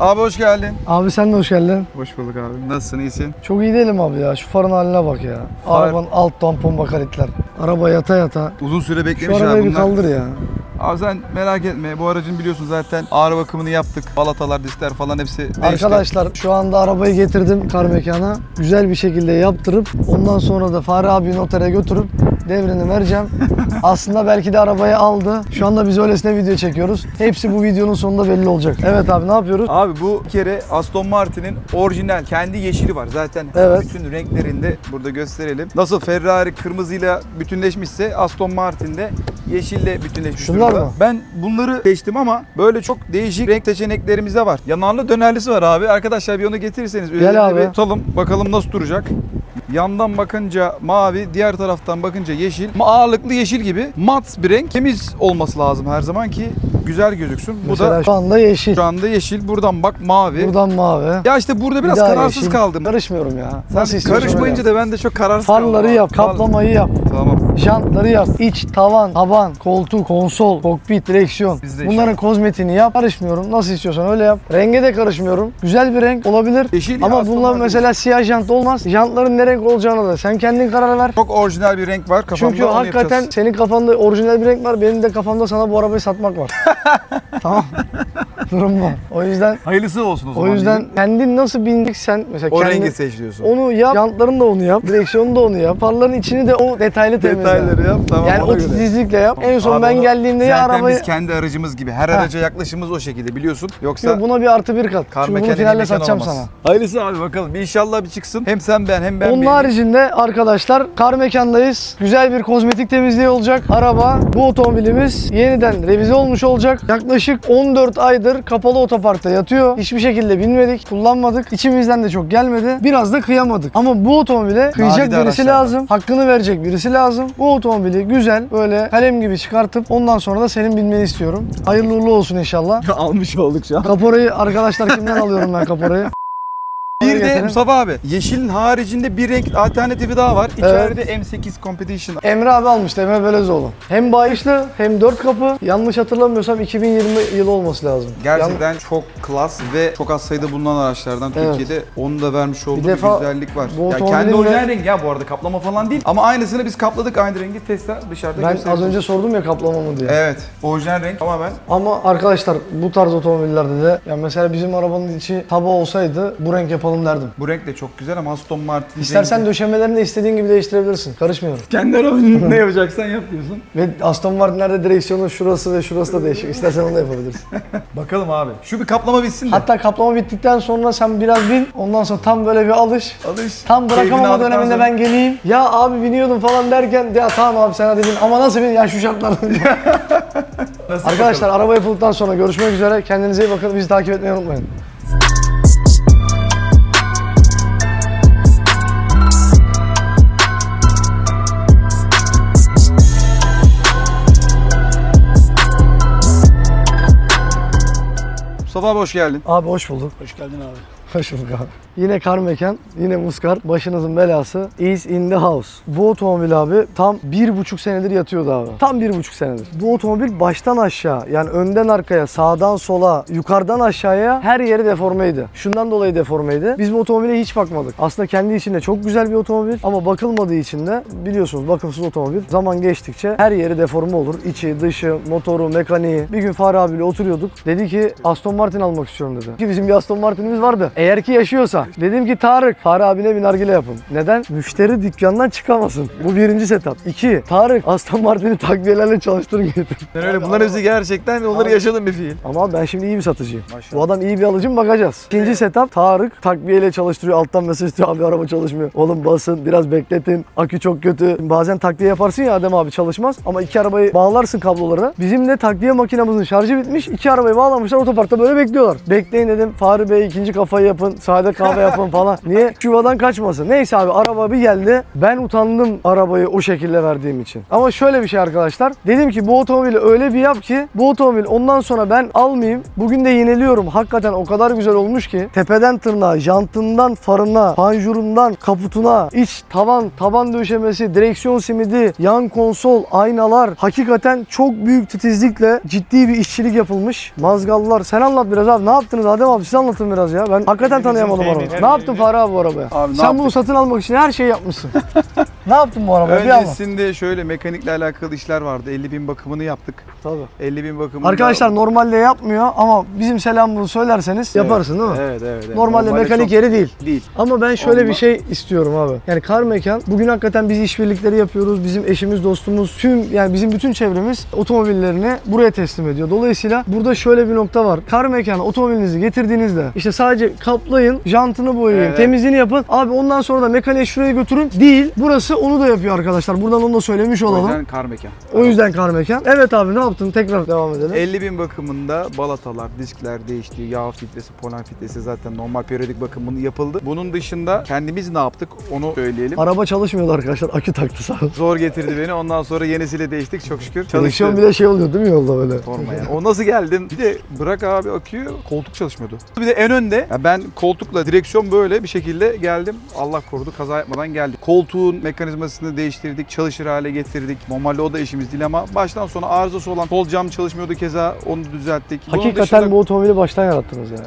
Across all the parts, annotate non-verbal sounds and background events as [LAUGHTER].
Abi hoş geldin. Abi sen de hoş geldin. Hoş bulduk abi. Nasılsın, iyisin? Çok iyi değilim abi ya. Şu farın haline bak ya. Far- Arabanın alt tampon bakaretler. Araba yata yata. Uzun süre Şu beklemiş arabayı abi bir bunlar. kaldır ya. Abi sen merak etme. Bu aracın biliyorsun zaten ağır bakımını yaptık. Balatalar, diskler falan hepsi değişti. Arkadaşlar şu anda arabayı getirdim kar mekana. Güzel bir şekilde yaptırıp ondan sonra da Fahri abi notere götürüp devrini vereceğim. [LAUGHS] Aslında belki de arabayı aldı. Şu anda biz öylesine video çekiyoruz. Hepsi bu videonun sonunda belli olacak. Evet abi ne yapıyoruz? Abi bu bir kere Aston Martin'in orijinal kendi yeşili var. Zaten Evet. bütün renklerinde burada gösterelim. Nasıl Ferrari kırmızıyla bütünleşmişse Aston Martin de yeşille bütünleşmiş Şunlar durumda. mı? Ben bunları seçtim ama böyle çok değişik renk seçeneklerimiz de var. Yanarlı dönerlisi var abi. Arkadaşlar bir onu getirirseniz üzerine abi. bir tutalım. Bakalım nasıl duracak. Yandan bakınca mavi, diğer taraftan bakınca yeşil. Ama ağırlıklı yeşil gibi mat bir renk. Temiz olması lazım her zaman ki güzel gözüksün. Bu Mesela da şu anda yeşil. şu anda yeşil. Buradan bak mavi. Buradan mavi. Ya işte burada Bir biraz daha kararsız yeşil. kaldım. Karışmıyorum ya. Sen Nasıl istiyorsan karışmayınca öyle da ben de çok kararsız kaldım. Farları abi. yap, kaplamayı yap. Tamam. Jantları yap. İç, tavan, taban, koltuk, konsol, kokpit, direksiyon. Biz de Bunların kozmetiğini yap. Karışmıyorum. Nasıl istiyorsan öyle yap. Renge de karışmıyorum. Güzel bir renk olabilir. Yeşil ya, Ama bunlar Martin. mesela siyah jant olmaz. Jantların ne renk olacağına da sen kendin karar ver. Çok orijinal bir renk var kafamda. Çünkü onu hakikaten yapacağız. senin kafanda orijinal bir renk var. Benim de kafamda sana bu arabayı satmak var. [LAUGHS] [LAUGHS] tamam. Durum bu. O yüzden Hayırlısı olsun o o zaman. yüzden diyeyim. kendin nasıl bindiksen mesela o rengi seç diyorsun. onu yap. Jantlarını da onu yap. Direksiyonu da onu yap. Farların içini de o detaylı temizle. Detayları yap tamam Yani ona o göre. titizlikle yap. En son Abi ben onu- geldiğimde ya zaten arabayı... biz kendi aracımız gibi. Her araca yaklaşımız o şekilde biliyorsun. Yoksa Yok, buna bir artı bir kat. kar Çünkü bunu mekaniği finalle mekan satacağım olmaz. sana. Hayırlısı abi bakalım. İnşallah bir çıksın. Hem sen ben hem ben Onun beğeneyim. haricinde arkadaşlar kar mekandayız. Güzel bir kozmetik temizliği olacak. Araba, bu otomobilimiz yeniden revize olmuş olacak. Yaklaşık 14 aydır kapalı otoparkta yatıyor. Hiçbir şekilde binmedik, kullanmadık. İçimizden de çok gelmedi. Biraz da kıyamadık. Ama bu otomobile kıyacak Nadide birisi lazım. Hakkını verecek birisi lazım. Bu otomobili güzel böyle kalem gibi çıkartıp ondan sonra da senin binmeni istiyorum. Hayırlı uğurlu olsun inşallah. [LAUGHS] almış olduk şu an. Kaporayı arkadaşlar kimden [LAUGHS] alıyorum ben kaporayı? Bir de. Mustafa abi yeşilin haricinde bir renk alternatifi daha var. İçeride M8 Competition. Emre abi almıştı Emre Belezoğlu. Hem bayışlı hem dört kapı. Yanlış hatırlamıyorsam 2020 yılı olması lazım. Gerçekten çok klas ve çok az sayıda bulunan araçlardan Evet. Türkiye'de onun da vermiş olduğu bir, defa güzellik var. bu ya otomobilin kendi de- orijinal rengi ya bu arada kaplama falan değil. Ama aynısını biz kapladık aynı rengi Tesla dışarıda Ben az önce sordum ya kaplama mı diye. Evet. Orijinal renk tamamen. Ama arkadaşlar bu tarz otomobillerde de ya mesela bizim arabanın içi taba olsaydı bu renk yapalım derdim. Bu renk de çok güzel ama Aston Martin İstersen döşemelerini de istediğin gibi değiştirebilirsin. Karışmıyorum. [LAUGHS] kendi arabanın [LAUGHS] ne yapacaksan yap diyorsun. Ve Aston Martin'lerde direksiyonun şurası ve şurası da değişik. İstersen onu da yapabilirsin. [LAUGHS] Bakalım abi. Şu bir kaplama bitsin de. Hatta kaplama bittikten sonra sen biraz bin. Ondan sonra tam böyle bir alış. Alış. Tam bırakamama döneminde sonra- ben geleyim. Ya abi biniyordum falan derken ya tamam abi sen hadi bin ama nasıl bin ya şu şartlarda. Arkadaşlar araba yapıldıktan sonra görüşmek üzere. Kendinize iyi bakın. Bizi takip etmeyi unutmayın. Mustafa abi hoş geldin. Abi hoş bulduk. Hoş geldin abi. Hoş bulduk abi. Yine kar mekan, yine muskar. Başınızın belası is in the house. Bu otomobil abi tam bir buçuk senedir yatıyordu abi. Tam bir buçuk senedir. Bu otomobil baştan aşağı yani önden arkaya, sağdan sola, yukarıdan aşağıya her yeri deformeydi. Şundan dolayı deformeydi. Biz bu otomobile hiç bakmadık. Aslında kendi içinde çok güzel bir otomobil ama bakılmadığı için de biliyorsunuz bakımsız otomobil zaman geçtikçe her yeri deforme olur. İçi, dışı, motoru, mekaniği. Bir gün Fahri abiyle oturuyorduk. Dedi ki Aston Martin almak istiyorum dedi. Ki bizim bir Aston Martin'imiz vardı. Eğer ki yaşıyorsa. Dedim ki Tarık, Fahri abine bir nargile yapın. Neden? Müşteri dükkandan çıkamasın. Bu birinci setup. İki, Tarık Aston Martin'i takviyelerle çalıştırın getir. Sen [LAUGHS] öyle bunların hepsi gerçekten onları yaşadın bir fiil. Ama ben şimdi iyi bir satıcıyım. Maşallah. Bu adam iyi bir alıcı mı bakacağız. İkinci setup Tarık takviyeyle çalıştırıyor. Alttan mesaj istiyor abi araba çalışmıyor. Oğlum basın biraz bekletin. Akü çok kötü. Bazen takviye yaparsın ya Adem abi çalışmaz. Ama iki arabayı bağlarsın kabloları. Bizim de takviye makinemizin şarjı bitmiş. İki arabayı bağlamışlar otoparkta böyle bekliyorlar. Bekleyin dedim. Fahri Bey ikinci kafayı yapın, sade kahve yapın falan. [LAUGHS] Niye? Yuvadan kaçmasın. Neyse abi araba bir geldi. Ben utandım arabayı o şekilde verdiğim için. Ama şöyle bir şey arkadaşlar. Dedim ki bu otomobili öyle bir yap ki bu otomobil ondan sonra ben almayayım. Bugün de yeniliyorum. Hakikaten o kadar güzel olmuş ki. Tepeden tırnağa, jantından farına, panjurundan kaputuna, iç tavan, taban döşemesi, direksiyon simidi, yan konsol, aynalar. Hakikaten çok büyük titizlikle ciddi bir işçilik yapılmış. Mazgallar. Sen anlat biraz abi. Ne yaptınız Adem abi? Siz anlatın biraz ya. Ben hakikaten tanıyamadım temin, arabayı. Ne yaptın Fahri abi bu arabaya? Abi ne Sen bunu satın almak için her şeyi yapmışsın. [LAUGHS] ne yaptın bu arabaya? Bir anlat. Öncesinde şöyle mekanikle alakalı işler vardı. 50 bin bakımını yaptık. Tabii. 50 bin bakımını Arkadaşlar normalde yapmıyor ama bizim selamımızı söylerseniz yaparsın değil mi? Evet evet. evet. Normalde mekanik çok yeri değil. Değil. Ama ben şöyle Ondan- bir şey istiyorum abi. Yani kar mekan bugün hakikaten biz işbirlikleri yapıyoruz. Bizim eşimiz, dostumuz, tüm yani bizim bütün çevremiz otomobillerini buraya teslim ediyor. Dolayısıyla burada şöyle bir nokta var. Kar mekana otomobilinizi getirdiğinizde işte sadece kaplayın, jantını boyayın, Evet. temizliğini yapın. Abi ondan sonra da mekaniğe şuraya götürün. Değil. Burası onu da yapıyor arkadaşlar. Buradan onu da söylemiş O olalım. yüzden kar mekan. O yüzden kar mekan. Evet abi ne yaptın? Tekrar devam edelim. 50 bin bakımında balatalar, diskler değişti, yağ filtresi, polen filtresi zaten normal periyodik bakımını yapıldı. Bunun dışında kendimiz ne yaptık onu söyleyelim. Araba çalışmıyordu arkadaşlar. Akü taktı sağ olsun. Zor getirdi beni. Ondan sonra yenisiyle değiştik çok şükür. Çalıştı. Direksiyon bile şey oluyor değil mi yolda böyle? Sorma yani. O nasıl geldin? Bir de bırak abi aküyü koltuk çalışmıyordu. Bir de en önde ya ben koltukla direksiyon böyle bir şekilde geldim. Allah korudu kaza yapmadan geldik. Koltuğun mekanizmasını değiştirdik, çalışır hale getirdik. Normalde o da işimiz değil ama baştan sona arızası olan sol cam çalışmıyordu keza onu düzelttik. Bunun Hakikaten dışında- bu otomobili baştan yarattınız yani.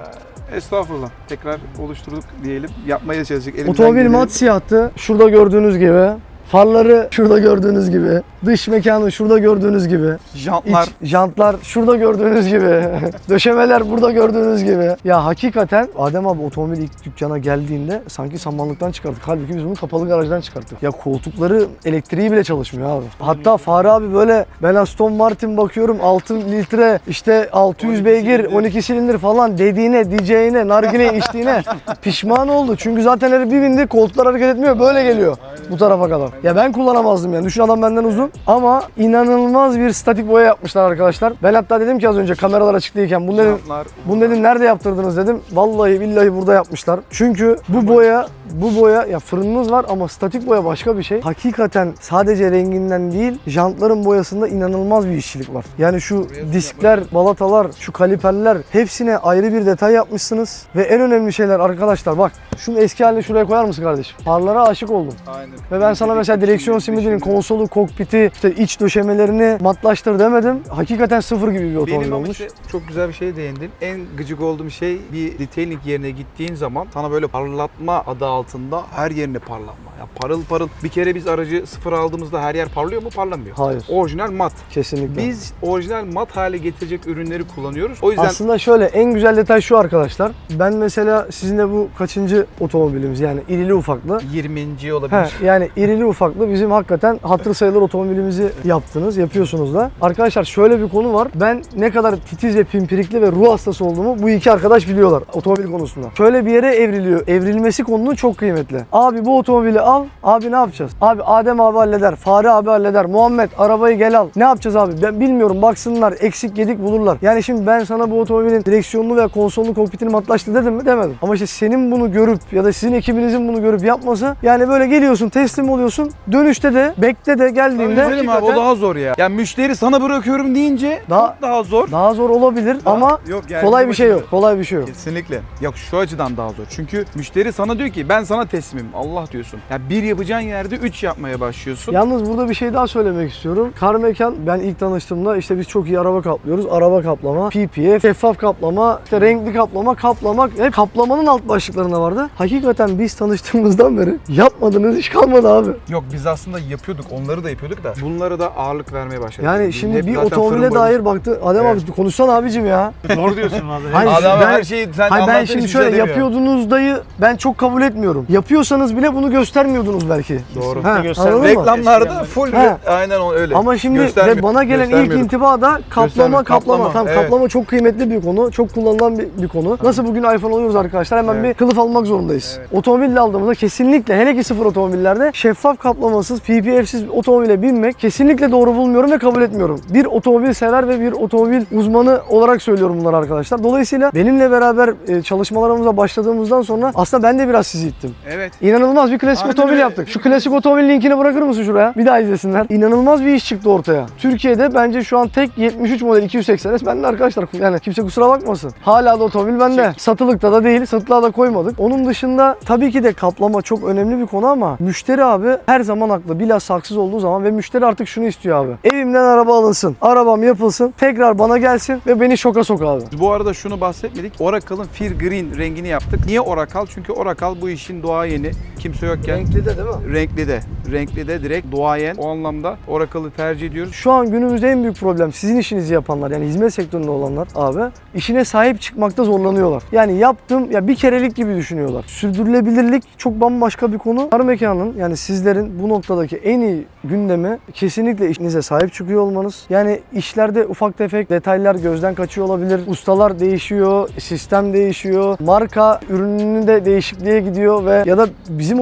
Estağfurullah. Tekrar oluşturduk diyelim. Yapmaya çalıştık. Elimizden Otomobil geleni. mat siyahtı. Şurada gördüğünüz gibi. Farları şurada gördüğünüz gibi. Dış mekanı şurada gördüğünüz gibi. Jantlar. İç jantlar şurada gördüğünüz gibi. [LAUGHS] Döşemeler burada gördüğünüz gibi. Ya hakikaten Adem abi otomobil ilk dükkana geldiğinde sanki samanlıktan çıkarttık. Halbuki biz bunu kapalı garajdan çıkarttık. Ya koltukları elektriği bile çalışmıyor abi. Hatta Fahri abi böyle ben Aston Martin bakıyorum 6 litre işte 600 12 beygir silindir. 12 silindir falan dediğine diyeceğine nargile [LAUGHS] içtiğine pişman oldu. Çünkü zaten herif bir bindi koltuklar hareket etmiyor böyle geliyor bu tarafa kadar. Ya ben kullanamazdım yani. Düşün adam benden uzun ama inanılmaz bir statik boya yapmışlar arkadaşlar. Ben hatta dedim ki az önce kameralar açık değilken bunu dedim bunu dedim nerede yaptırdınız dedim. Vallahi billahi burada yapmışlar. Çünkü bu boya bu boya ya fırınınız var ama statik boya başka bir şey. Hakikaten sadece renginden değil jantların boyasında inanılmaz bir işçilik var. Yani şu diskler, balatalar, şu kaliperler hepsine ayrı bir detay yapmışsınız. Ve en önemli şeyler arkadaşlar bak şunu eski haline şuraya koyar mısın kardeşim? Farlara aşık oldum. Aynen. Ve ben sana mesela direksiyon simidinin konsolu, kokpiti, işte iç döşemelerini matlaştır demedim. Hakikaten sıfır gibi bir otomobil Benim ama olmuş. işte çok güzel bir şey değindin. En gıcık olduğum şey bir detailing yerine gittiğin zaman sana böyle parlatma adı altında her yerine parlatma. Ya parıl parıl. Bir kere biz aracı sıfır aldığımızda her yer parlıyor mu? Parlamıyor. Hayır. Orijinal mat. Kesinlikle. Biz orijinal mat hale getirecek ürünleri kullanıyoruz. O yüzden Aslında şöyle en güzel detay şu arkadaşlar. Ben mesela sizinle bu kaçıncı otomobilimiz yani irili ufaklı. 20. olabilir. He, yani irili ufaklı bizim hakikaten hatır sayılır otomobilimizi yaptınız, yapıyorsunuz da. Arkadaşlar şöyle bir konu var. Ben ne kadar titiz ve pimpirikli ve ruh hastası olduğumu bu iki arkadaş biliyorlar otomobil konusunda. Şöyle bir yere evriliyor. Evrilmesi konunun çok kıymetli. Abi bu otomobili al. Abi ne yapacağız? Abi Adem abi halleder. Fahri abi halleder. Muhammed arabayı gel al. Ne yapacağız abi? Ben bilmiyorum. Baksınlar. Eksik yedik bulurlar. Yani şimdi ben sana bu otomobilin direksiyonlu ve konsollu kokpitini matlaştı dedim mi? Demedim. Ama işte senin bunu görüp ya da sizin ekibinizin bunu görüp yapması yani böyle geliyorsun teslim oluyorsun. Dönüşte de bekle de geldiğinde Güzelim abi o daha zor ya. Yani müşteri sana bırakıyorum deyince Daha- çok daha zor. daha zor olabilir ama yok yani kolay bir şey yok. Kolay bir şey yok. Kesinlikle. Yok şu açıdan daha zor. Çünkü müşteri sana diyor ki ben sana teslimim. Allah diyorsun. Ya bir yapacağın yerde üç yapmaya başlıyorsun. Yalnız burada bir şey daha söylemek istiyorum. Kar mekan ben ilk tanıştığımda işte biz çok iyi araba kaplıyoruz. Araba kaplama, PPF, şeffaf kaplama, işte renkli kaplama, kaplamak hep kaplamanın alt başlıklarında vardı. Hakikaten biz tanıştığımızdan beri yapmadığınız iş kalmadı abi. Yok biz aslında yapıyorduk. Onları da yapıyorduk da. Bunlara da ağırlık vermeye başladık. Yani Biz şimdi hep bir zaten otomobile fırın dair baktı. Adem Evet. abi konuşsana abicim ya. Doğru diyorsun abi. Hayır, Adam ben- her şeyi sen Hayır ben anlattığın şimdi hiçbir şey şöyle demiyor. yapıyordunuz dayı ben çok kabul etmiyorum. Yapıyorsanız bile bunu göstermiyordunuz belki. Doğru. Ha, anladın mı? Reklamlarda full He. aynen o öyle. Ama şimdi Göstermiyor- ve bana gelen ilk göstermiyorduk. intiba da kaplama Göstermiyor. kaplama. Kaplama, Tam evet. kaplama çok kıymetli bir konu. Çok kullanılan bir, bir konu. Nasıl bugün iPhone alıyoruz arkadaşlar hemen Evet. bir kılıf almak zorundayız. Evet. Otomobille aldığımızda kesinlikle hele ki sıfır otomobillerde şeffaf kaplamasız, PPF'siz otomobile binmek kesinlikle doğru bulmuyorum ve kabul etmiyorum. Bir otomobil sever ve bir otomobil uzmanı olarak söylüyorum bunları arkadaşlar. Dolayısıyla benimle beraber e, çalışmalarımıza başladığımızdan sonra aslında ben de biraz sizi ittim. Evet. İnanılmaz bir klasik otomobil yaptık. Şu klasik otomobil linkini bırakır mısın şuraya? Bir daha izlesinler. İnanılmaz bir iş çıktı ortaya. Türkiye'de bence şu an tek 73 model 280S bende arkadaşlar. Yani kimse kusura bakmasın. Hala da otomobil bende. Satılıkta da değil, satılığa da koymadık. Onun dışında tabii ki de kaplama çok önemli bir konu ama müşteri abi her zaman haklı. Bilhassa haksız olduğu zaman ve müşteri artık şunu istiyor abi. Evimden araba alınsın, arabam yapılsın, tekrar bana gelsin ve beni şoka sok abi. Bu arada şunu bahsetmedik. Oracle'ın Fear Green rengini yaptık. Niye Oracle? Çünkü Oracle bu işin doğayeni. Kimse yokken Renkli de değil mi? renkli de. Renkli de direkt doğayen. O anlamda Oracle'ı tercih ediyoruz. Şu an günümüzde en büyük problem sizin işinizi yapanlar yani hizmet sektöründe olanlar abi işine sahip çıkmakta zorlanıyorlar. Yani yaptım ya bir kerelik gibi düşünüyorlar. Sürdürülebilirlik çok bambaşka bir konu. Kar mekanın yani sizlerin bu noktadaki en iyi gündemi kesinlikle işinize sahip çıkıyor olmanız. Yani işlerde ufak tefek detaylar gözden kaçıyor olabilir. Ustalar değişiyor, sistem değişiyor. Marka ürününün de değişikliğe gidiyor ve ya da bizim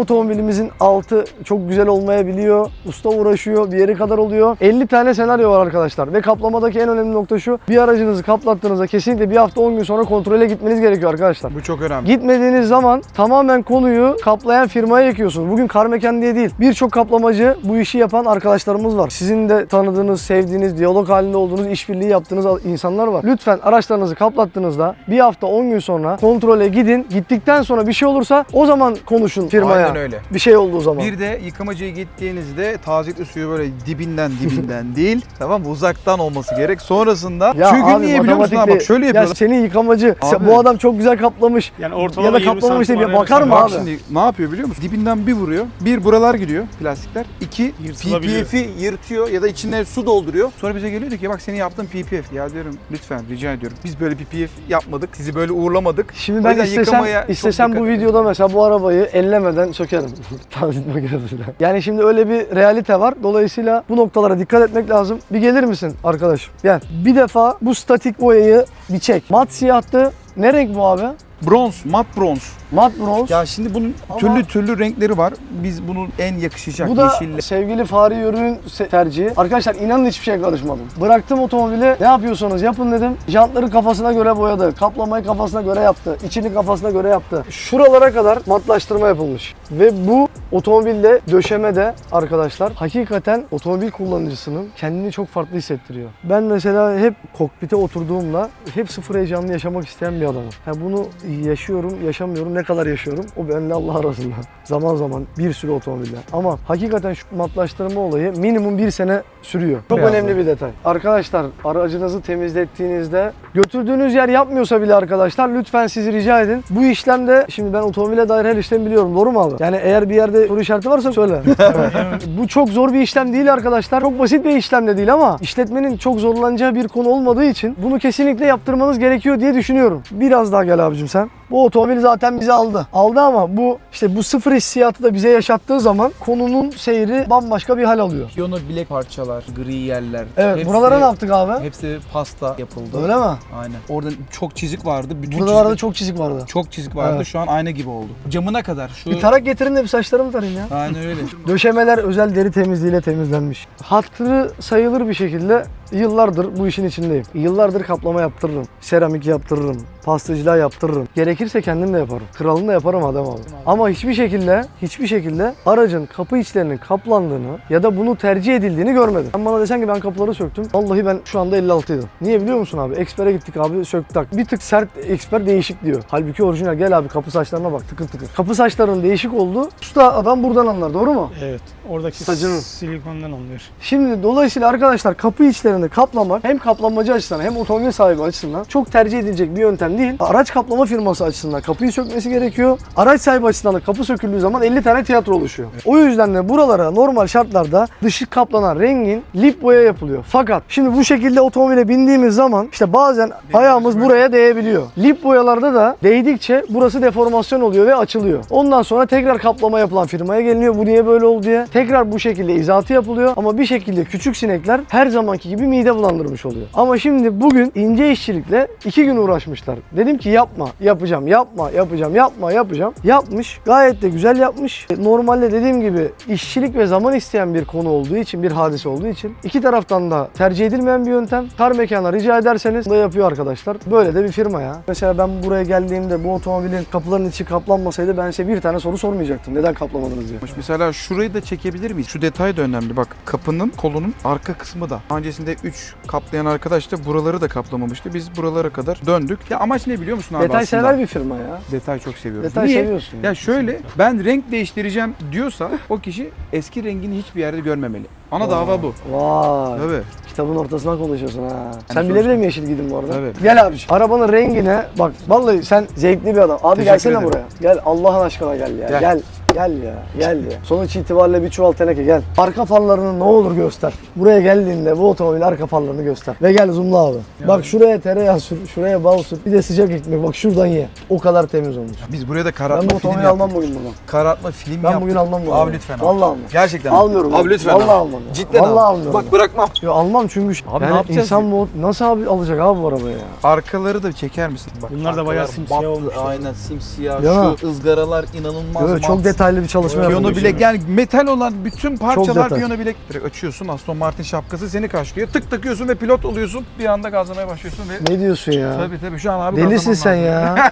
otomobilimizin altı çok güzel olmayabiliyor. Usta uğraşıyor, bir yere kadar oluyor. 50 tane senaryo var arkadaşlar ve kaplamadaki en önemli nokta şu. Bir aracınızı kaplattığınızda kesinlikle bir hafta 10 gün sonra kontrole gitmeniz gerekiyor arkadaşlar. Bu çok önemli. Gitmediğiniz zaman tamamen konuyu kaplayan firmaya yıkıyorsunuz. Bugün Karmeken diye değil. Birçok kaplamacı bu işi yapan arkadaşlarımız var. Sizin de tanıdığınız, sevdiğiniz, diyalog halinde olduğunuz, işbirliği yaptığınız insanlar var. Lütfen araçlarınızı kaplattığınızda bir hafta 10 gün sonra kontrole gidin. Gittikten sonra bir şey olursa o zaman konuşun firmaya. Aynen öyle. Bir şey olduğu zaman. Bir de yıkamacıya gittiğinizde tazelikli suyu böyle dibinden dibinden [LAUGHS] değil tamam mı? uzaktan olması gerek. Sonrasında çünkü abi niye biliyor musun? Bak şöyle Ya yapıyorlar. senin yıkamacı, sen- Abi. bu adam çok güzel kaplamış. Yani Ya ortalama da 20 kaplamamış santim araya Bakar mı mesafe. abi? Bak şimdi ne yapıyor biliyor musun? Dibinden bir vuruyor. Bir buralar gidiyor plastikler. İki Yırtılabiliyor. PPF'i yırtıyor ya da içine su dolduruyor. Sonra bize geliyor diyor ki bak senin yaptığın PPF. Ya diyorum lütfen rica ediyorum. Biz böyle PPF yapmadık. Sizi böyle uğurlamadık. Şimdi O ben yüzden istesem, yıkamaya çok istesem bu dikkat videoda mesela bu arabayı ellemeden sökerim. [LAUGHS] Tanzit makinesiyle. Yani şimdi öyle bir realite var. Dolayısıyla bu noktalara dikkat etmek lazım. Bir gelir misin arkadaşım? Gel. Bir defa bu statik boyayı bir çek. Mat siyahtı. Ne renk bu abi? Bronz, mat bronz. Mat bronz. Ya şimdi bunun Ama- türlü türlü renkleri var. Biz bunun en yakışacak Bu da yeşille. sevgili Fahri Yörük'ün tercihi. Arkadaşlar inanın hiçbir şey karışmadım. Bıraktım otomobili. Ne yapıyorsanız yapın dedim. Jantları kafasına göre boyadı. Kaplamayı kafasına göre yaptı. İçini kafasına göre yaptı. Şuralara kadar matlaştırma yapılmış. Ve bu otomobilde döşemede arkadaşlar hakikaten otomobil kullanıcısının kendini çok farklı hissettiriyor. Ben mesela hep kokpite oturduğumda hep sıfır heyecanlı yaşamak isteyen bir adamım. Ha bunu yaşıyorum, yaşamıyorum. Ne kadar yaşıyorum? O benimle Allah arasında. Zaman zaman bir sürü otomobiller. Ama hakikaten şu matlaştırma olayı minimum bir sene sürüyor. Çok Biraz önemli bir detay. Arkadaşlar aracınızı temizlettiğinizde götürdüğünüz yer yapmıyorsa bile arkadaşlar lütfen sizi rica edin. Bu işlemde şimdi ben otomobile dair her işlemi biliyorum. Doğru mu abi? Yani eğer bir yerde soru işareti varsa söyle. [LAUGHS] [LAUGHS] Bu çok zor bir işlem değil arkadaşlar. Çok basit bir işlem de değil ama işletmenin çok zorlanacağı bir konu olmadığı için bunu kesinlikle yaptırmanız gerekiyor diye düşünüyorum. Biraz daha gel abicim sen. Bu otomobil zaten bizi aldı. Aldı ama bu işte bu sıfır hissiyatı da bize yaşattığı zaman konunun seyri bambaşka bir hal alıyor. Piyano bilek parçalar, gri yerler. Evet hepsi- buralara ne yaptık abi? Hepsi pasta yapıldı. Öyle mi? Aynen. Orada çok çizik vardı. Bütün Buralarda çizikler- çok çizik vardı. çok çizik vardı. Evet. Şu an ayna gibi oldu. Camına kadar. Şu Bir tarak getirin de bir saçlarımı tarayayım ya. Aynen öyle. [LAUGHS] Döşemeler özel deri temizliğiyle temizlenmiş. Hatırı sayılır bir şekilde yıllardır bu işin içindeyim. Yıllardır kaplama yaptırırım. Seramik yaptırırım. Pastacılığa yaptırırım. Gerekirse kendim de yaparım. Kralını da yaparım adam abi. Ama hiçbir şekilde, hiçbir şekilde aracın kapı içlerinin kaplandığını ya da bunu tercih edildiğini görmedim. Sen bana desen ki ben kapıları söktüm. Vallahi ben şu anda 56 ydım. Niye biliyor musun abi? Eksper'e gittik abi söktük. Bir tık sert eksper değişik diyor. Halbuki orijinal. Gel abi kapı saçlarına bak tıkır tıkır. Kapı saçlarının değişik oldu. Usta adam buradan anlar doğru mu? Evet. Oradaki Sacının. silikondan alınıyor. Şimdi dolayısıyla arkadaşlar kapı köşelerini kaplamak hem kaplamacı açısından hem otomobil sahibi açısından çok tercih edilecek bir yöntem değil. Araç kaplama firması açısından kapıyı sökmesi gerekiyor. Araç sahibi açısından da kapı söküldüğü zaman 50 tane tiyatro oluşuyor. O yüzden de buralara normal şartlarda dışı kaplanan rengin lip boya yapılıyor. Fakat şimdi bu şekilde otomobile bindiğimiz zaman işte bazen ayağımız buraya değebiliyor. Lip boyalarda da değdikçe burası deformasyon oluyor ve açılıyor. Ondan sonra tekrar kaplama yapılan firmaya geliniyor. Bu niye böyle oldu diye. Tekrar bu şekilde izahatı yapılıyor. Ama bir şekilde küçük sinekler her zamanki gibi mide bulandırmış oluyor. Ama şimdi bugün ince işçilikle iki gün uğraşmışlar. Dedim ki yapma, yapacağım, yapma, yapacağım, yapma, yapacağım. Yapmış. Gayet de güzel yapmış. Normalde dediğim gibi işçilik ve zaman isteyen bir konu olduğu için, bir hadise olduğu için iki taraftan da tercih edilmeyen bir yöntem. Kar mekana rica ederseniz da yapıyor arkadaşlar. Böyle de bir firma ya. Mesela ben buraya geldiğimde bu otomobilin kapılarının içi kaplanmasaydı ben size bir tane soru sormayacaktım. Neden kaplamadınız diye. Mesela şurayı da çekebilir miyiz? Şu detay da önemli. Bak kapının kolunun arka kısmı da. Öncesinde 3 kaplayan arkadaş da buraları da kaplamamıştı. Biz buralara kadar döndük. Ya amaç ne biliyor musun abi Detay aslında? sever bir firma ya. Detay çok seviyoruz. Detay Niye? seviyorsun. Ya şöyle ben renk değiştireceğim diyorsa o kişi eski rengini hiçbir yerde görmemeli. Ana dava bu. Vay. Tabii. Kitabın ortasından konuşuyorsun ha. Sen bile bile mi yeşil giydin bu arada? Tabii. Gel abi. Arabanın rengine bak vallahi sen zevkli bir adam. Abi Teşekkür gelsene ederim. buraya. Gel Allah'ın aşkına gel ya. Gel. Gel. Gel ya. Gel ya. Sonuç itibariyle bir çuval teneke gel. Arka farlarını ne olur göster. Buraya geldiğinde bu otomobil arka farlarını göster. Ve gel zoomla abi. Bak şuraya tereyağı sür, şuraya bal sür. Bir de sıcak ekmek bak şuradan ye. O kadar temiz olmuş. Biz buraya da Ben karartma bu film otomobili yaptık. almam bugün buradan. Karartma film Ben yaptık. bugün almam bunu. Abi lütfen. al. Vallahi almam. Gerçekten. Almıyorum Abi lütfen. Vallahi al. almam. Cidden Vallahi al. almıyorum. Bak bırakmam. Yo, almam çünkü Abi yani ne yapacağız insan bu nasıl abi alacak abi bu arabayı ya? Arkaları da çeker misin? Bak, Bunlar da bayağı simsiyah olmuş. Aynen simsiyah. Ya. Şu ızgaralar inanılmaz. Çok mat. Detaylı bir çalışma Piyano yapılmış. bilek yani metal olan bütün parçalar detay. piyano bilek. Direkt açıyorsun Aston Martin şapkası seni karşılıyor. Tık takıyorsun ve pilot oluyorsun. Bir anda gazlamaya başlıyorsun ve Ne diyorsun ya? Tabii tabii şu an abi Delisin sen lazım. ya.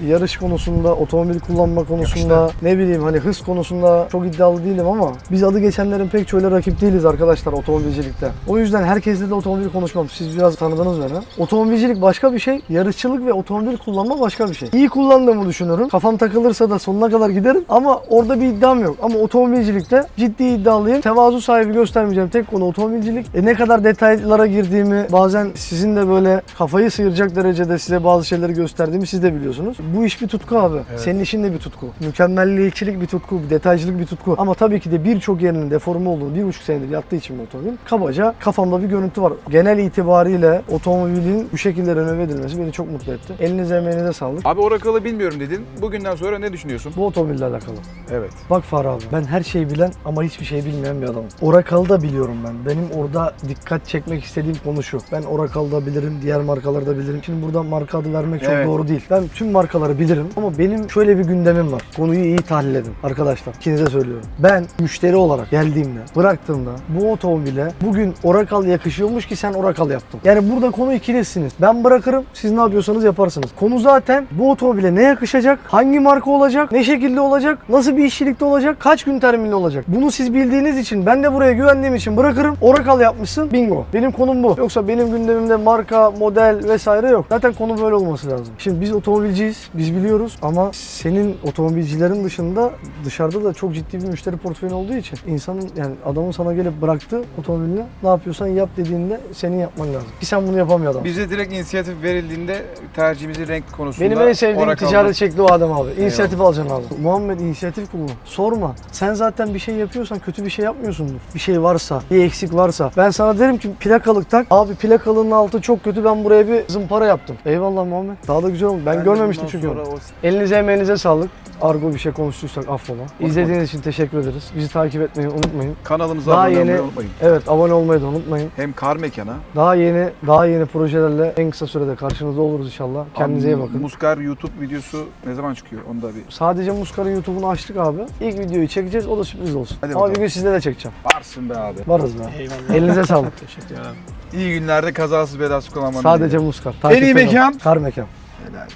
[LAUGHS] Yarış konusunda, otomobil kullanma konusunda, ne bileyim hani hız konusunda çok iddialı değilim ama biz adı geçenlerin pek çoğuyla rakip değiliz arkadaşlar otomobilcilikte. O yüzden herkesle de otomobil konuşmam. Siz biraz tanıdınız beni. Otomobilcilik başka bir şey, yarışçılık ve otomobil kullanma başka bir şey. İyi kullandığımı düşünürüm. Kafam takılırsa da sonuna kadar giderim ama orada bir iddiam yok. Ama otomobilcilikte ciddi iddialıyım. Tevazu sahibi göstermeyeceğim tek konu otomobilcilik. E ne kadar detaylara girdiğimi bazen sizin de böyle kafayı sıyıracak derecede size bazı şeyleri gösterdiğimi siz de biliyorsunuz. Bu iş bir tutku abi. Senin işin de bir tutku. Mükemmelliyetçilik bir tutku, detaycılık bir tutku. Ama tabii ki de birçok yerinin deforme olduğunu bir buçuk senedir yaptığı için bu otomobil. Kabaca kafamda bir görüntü var. Genel itibariyle otomobilin bu şekilde renove edilmesi beni çok mutlu etti. Elinize emeğinize sağlık. Abi Oracle'ı bilmiyorum dedin. Bugünden sonra ne düşünüyorsun? Bu otomobille alakalı. Evet. Bak Farah abi ben her şeyi bilen ama hiçbir şey bilmeyen bir adamım. Oracle'ı da biliyorum ben. Benim orada dikkat çekmek istediğim konu şu. Ben Oracle'ı da bilirim, diğer markaları da bilirim. Şimdi burada marka adı vermek çok Evet. doğru değil. Ben tüm markaları bilirim ama benim şöyle bir gündemim var. Konuyu iyi tahlil edin arkadaşlar. İkinize söylüyorum. Ben müşteri olarak geldiğimde, bıraktığımda bu otomobile bugün Oracle yakışıyormuş ki sen Oracle yaptın. Yani burada konu ikilisiniz. Ben bırakırım, siz ne yapıyorsanız yaparsınız. Konu zaten bu otomobile ne yakışacak, hangi marka olacak, ne şekilde olacak, nasıl bir işçilikte olacak, kaç gün terminli olacak. Bunu siz bildiğiniz için, ben de buraya güvendiğim için bırakırım. Oracle yapmışsın, bingo. Benim konum bu. Yoksa benim gündemimde marka, model vesaire yok. Zaten konu böyle olması lazım. Şimdi biz otomobilciyiz, biz biliyoruz ama senin otomobilcilerin dışında dışarıda da çok ciddi bir müşteri portföyün olduğu için insanın yani adamın sana gelip bıraktı otomobilini ne yapıyorsan yap dediğinde senin yapman lazım. Ki sen bunu yapamıyor adam. Bize direkt inisiyatif verildiğinde tercihimizi renk konusunda Benim en sevdiğim Oracle'da- ticaret şekli o adam abi. İnisiyatif alacaksın abi. Muhammed inisiyatif kullan. Sorma. Sen zaten bir şey yapıyorsan kötü bir şey yapmıyorsundur. Bir şey varsa, bir eksik varsa. Ben sana derim ki plakalık tak. Abi plakalığın altı çok kötü ben buraya bir zımpara yaptım. Eyvallah Muhammed. Daha da güzel oldu. Ben, de görmemiştim çünkü onu. o- Elinize emeğinize sağlık. Argo bir şey konuştuysak affola. İzlediğiniz için teşekkür ederiz. Bizi takip etmeyi unutmayın. Kanalımıza Daha abone yeni olmayı unutmayın. evet abone olmayı da unutmayın. Hem kar mekana. Daha yeni daha yeni projelerle en kısa sürede karşınızda oluruz inşallah. Kendinize iyi bakın. Muskar YouTube videosu ne zaman çıkıyor? Onu da bir Sadece Muskar'ın YouTube'unu açtık abi. İlk videoyu çekeceğiz. O da sürpriz olsun. Hadi Ama bakalım. bir gün sizde de çekeceğim. varsın be abi. Varız be. Eyvallah. Elinize [LAUGHS] sağlık. Teşekkür ederim. İyi günlerde kazasız belasız kullanmanı Sadece dilerim. Muskar. En iyi Takipte kalın. mekan. Kar mekan. Helal.